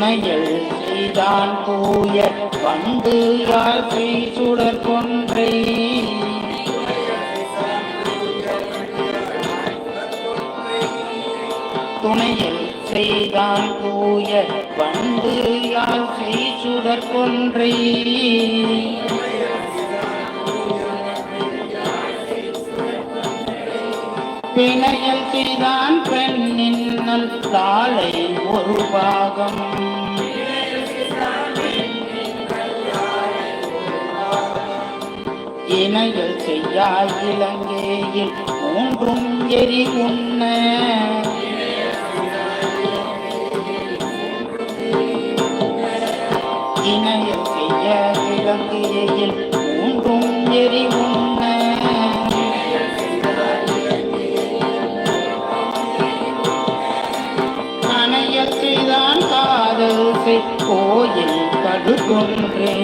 துணையல் செய்தான் பூய வந்து யாழ்கை சுடர் கொன்றை? துணையில் செய்தான் பூய வந்து யாழ்கை சுடர் கொன்றை? பிணையல் செய்தான் பெண்ணின் நல் தாளை ஒரு பாகம். இணைகள் செய்யாய் இலங்கையில் மூன்றும் எரி உண்ண இணைகள் செய்ய இலங்கையில் மூன்றும் எரி உண்ண அணையல் செய்தான் காதல் செய் கோயில் கடுகொன்றே